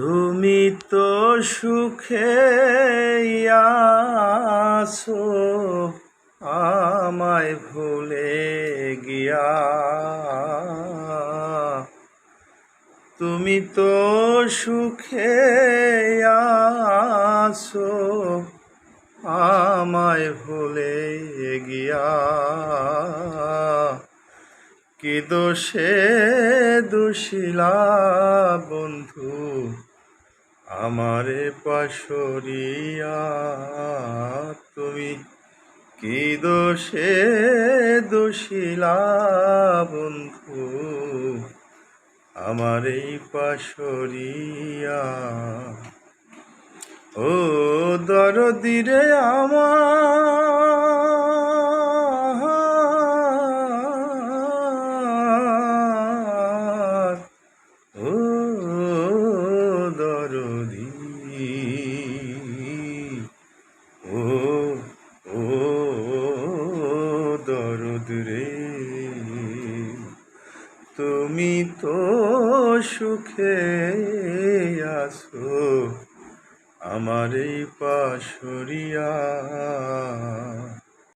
তুমি তো সুখে আছো, আমায় ভুলে গিয়া। তুমি তো সুখে আছো, আমায় ভুলে গিয়া। কি দোষে দোষিলা বন্ধু? আমারে পাশরিয়া তুমি কি দোষে দোষিলা বন্ধু? আমার এই পাশরিয়া। ও দরদিরে আমার দরদি ও ও দরদ রে। তুমি তো সুখে আছো আমার এই পাশরিয়া